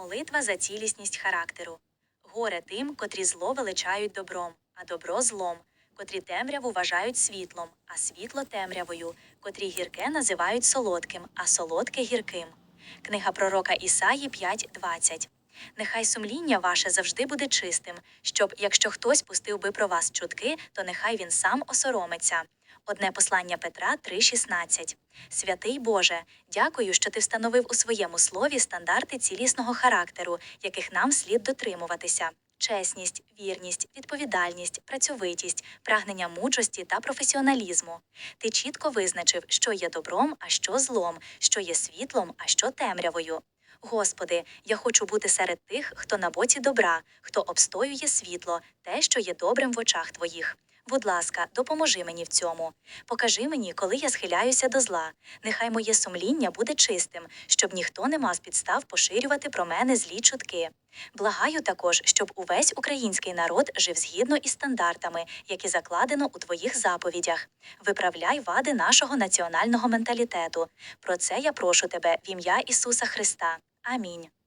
Молитва за цілісність характеру. Горе тим, котрі зло величають добром, а добро злом, котрі темряву вважають світлом, а світло темрявою, котрі гірке називають солодким, а солодке гірким. Книга пророка Ісаї 5.20. Нехай сумління ваше завжди буде чистим, щоб, якщо хтось пустив би про вас чутки, то нехай він сам осоромиться. Одне послання Петра 3.16. Святий Боже, дякую, що ти встановив у своєму слові стандарти цілісного характеру, яких нам слід дотримуватися. Чесність, вірність, відповідальність, працьовитість, прагнення мудрості та професіоналізму. Ти чітко визначив, що є добром, а що злом, що є світлом, а що темрявою. Господи, я хочу бути серед тих, хто на боці добра, хто обстоює світло, те, що є добрим в очах Твоїх. Будь ласка, допоможи мені в цьому. Покажи мені, коли я схиляюся до зла. Нехай моє сумління буде чистим, щоб ніхто не мав підстав поширювати про мене злі чутки. Благаю також, щоб увесь український народ жив згідно із стандартами, які закладено у твоїх заповідях. Виправляй вади нашого національного менталітету. Про це я прошу тебе в ім'я Ісуса Христа. Амінь.